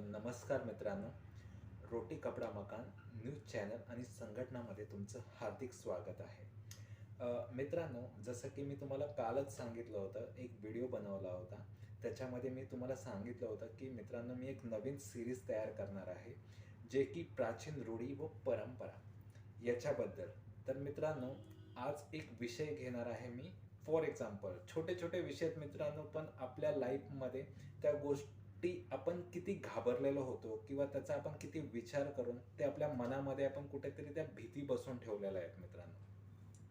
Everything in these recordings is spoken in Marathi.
नमस्कार मित्रांनो. रोटी कपडा मकान न्यूज चॅनल आणि संघटनामध्ये तुमचं हार्दिक स्वागत आहे. मित्रांनो जसं की मी तुम्हाला कालच सांगितलं होतं एक व्हिडिओ बनवला होता. त्याच्यामध्ये मी तुम्हाला सांगितलं होतं की मित्रांनो मी एक नवीन सिरीज तयार करणार आहे जे की प्राचीन रूढी व परंपरा. याच्याबद्दल. तर मित्रांनो आज एक विषय घेणार आहे मी. फॉर एक्झाम्पल छोटे छोटे विषय आहेत मित्रांनो पण आपल्या लाईफमध्ये त्या गोष्टी ती आपण किती घाबरलेलो होतो किंवा त्याचा आपण किती विचार करून ते आपल्या मनामध्ये आपण कुठेतरी त्या भीती बसून ठेवलेल्या आहेत मित्रांनो.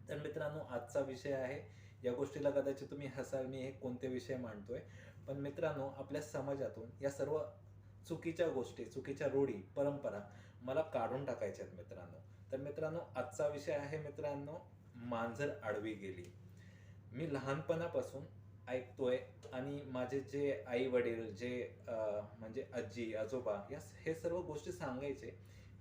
तर मित्रांनो आजचा विषय आहे. या गोष्टीला कदाचित तुम्ही हसाल मी हे कोणते विषय मांडतोय. पण मित्रांनो आपल्या समाजातून या सर्व चुकीच्या गोष्टी चुकीच्या रूढी परंपरा मला काढून टाकायच्या आहेत मित्रांनो. तर मित्रांनो आजचा विषय आहे मित्रांनो मांजर आडवी गेली. मी लहानपणापासून ऐकतोय आणि माझे जे आई वडील जे म्हणजे आजी आजोबा या हे सर्व गोष्टी सांगायचे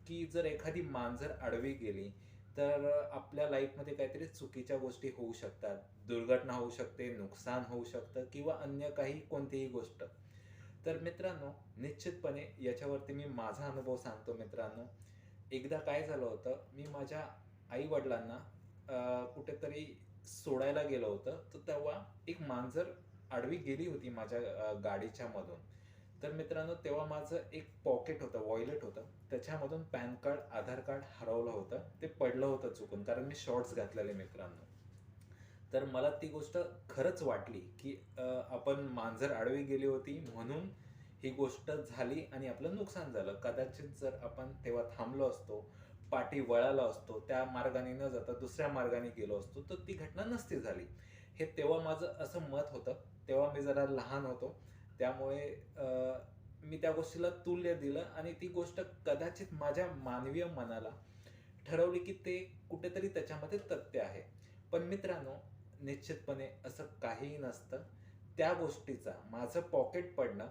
की जर एखादी मांजर आडवी गेली तर आपल्या लाईफमध्ये काहीतरी चुकीच्या गोष्टी होऊ शकतात. दुर्घटना होऊ शकते नुकसान होऊ शकतं किंवा अन्य काही कोणतीही गोष्ट. तर मित्रांनो निश्चितपणे याच्यावरती मी माझा अनुभव सांगतो मित्रांनो. एकदा काय झालं होतं मी माझ्या आई वडिलांना कुठेतरी सोडायला गेलो होतं तर तेव्हा एक मांजर आडवी गेली होती माझ्या गाडीच्या मधून. तर मित्रांनो तेव्हा माझं एक पॉकेट होतं वॉयलेट होतं. त्याच्यामधून पॅन कार्ड आधार कार्ड हरवलं होतं. ते पडलं होतं चुकून कारण मी शॉर्ट्स घातलेले मित्रांनो. तर मला ती गोष्ट खरंच वाटली की आपण मांजर आडवी गेली होती म्हणून ही गोष्ट झाली आणि आपलं नुकसान झालं. कदाचित जर आपण तेव्हा थांबलो असतो पाठी वळाला असतो त्या मार्गाने न जाता दुसऱ्या मार्गाने गेलो असतो तर ती घटना नसती झाली. हे तेव्हा माझं असं मत होतं तेव्हा मी जरा लहान होतो. त्यामुळे मी त्या गोष्टीला तुल्य दिलं आणि ती गोष्ट कदाचित माझ्या मानवीय मनाला ठरवली की ते कुठेतरी त्याच्यामध्ये तथ्य आहे. पण मित्रांनो निश्चितपणे असं काहीही नसतं. त्या गोष्टीचा माझं पॉकेट पडणं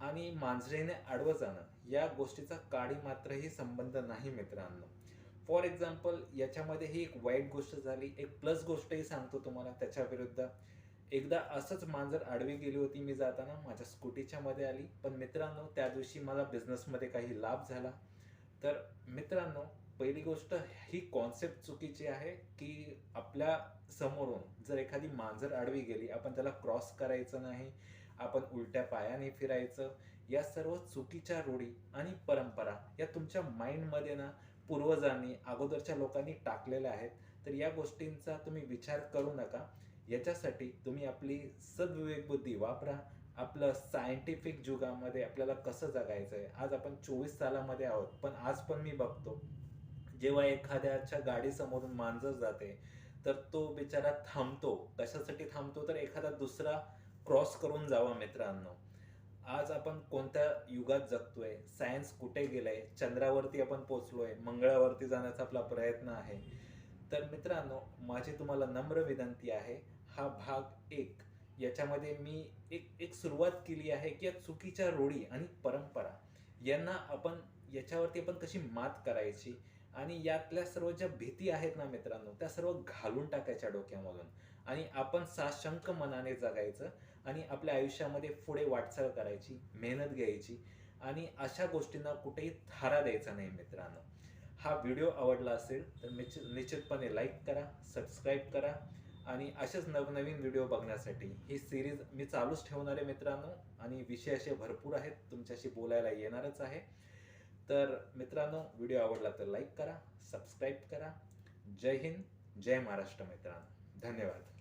आणि मांजरीने आडवं जाणं या गोष्टीचा काळी मात्रही संबंध नाही मित्रांनो. फॉर एक्झाम्पल याच्यामध्ये ही एक वाईट गोष्ट झाली एक प्लस गोष्टही सांगतो तुम्हाला त्याच्या विरुद्ध. एकदा असंच मांजर आडवी गेली होती मी जाताना माझ्या स्कूटीच्या मध्ये आली. पण मित्रांनो त्या दिवशी मला बिझनेसमध्ये काही लाभ झाला. तर मित्रांनो पहिली गोष्ट ही कॉन्सेप्ट चुकीची आहे की आपल्या समोरून जर एखादी मांजर आडवी गेली आपण त्याला क्रॉस करायचं नाही. आपण उलट्या पायाने फिरायचं. या सर्व चुकीच्या रूढी आणि परंपरा या तुमच्या माइंडमध्ये ना पूर्वजांनी अगोदरच्या लोकांनी टाकलेल्या आहेत. तर या गोष्टींचा तुम्ही विचार करू नका. याच्यासाठी तुम्ही आपली सद्विवेक बुद्धी वापरा. आपलं सायंटिफिक जुगामध्ये आपल्याला कसं जगायचं आहे आज आपण चोवीस सालामध्ये आहोत पण आज पण मी बघतो जेव्हा एखाद्याच्या गाडीसमोरून मांजर जाते तर तो बिचारा थांबतो. कशासाठी थांबतो? तर एखादा दुसरा क्रॉस करून जावा मित्रांनो. आज आपण कोणत्या युगात जगतोय? सायन्स कुठे गेलंय? चंद्रावरती आपण पोचलोय मंगळावरती जाण्याचा आपला प्रयत्न आहे. तर मित्रांनो माझी तुम्हाला नम्र विनंती आहे. हा भाग एक. याच्यामध्ये मी एक एक सुरुवात केली आहे की या चुकीच्या रूढी आणि परंपरा यांना आपण याच्यावरती आपण कशी मात करायची? आणि यातल्या सर्व ज्या भीती आहेत ना मित्रांनो त्या सर्व घालून टाकायच्या डोक्यामधून. आणि आपण साशंक मनाने जगायचं आणि आपल्या आयुष्यामध्ये पुढे वाटचाल करायची मेहनत घ्यायची आणि अशा गोष्टींना कुठेही थारा द्यायचा नाही मित्रांनो. हा व्हिडिओ आवडला असेल तर निश्चित निश्चितपणे लाईक करा सबस्क्राईब करा आणि असेच नवनवीन व्हिडिओ बघण्यासाठी ही सिरीज मी चालूच ठेवणार आहे मित्रांनो. आणि विषय असे भरपूर आहेत तुमच्याशी बोलायला येणारच आहे. तर मित्रांनो व्हिडिओ आवडला तर लाईक करा सबस्क्राईब करा. जय हिंद जय महाराष्ट्र मित्रांनो. धन्यवाद.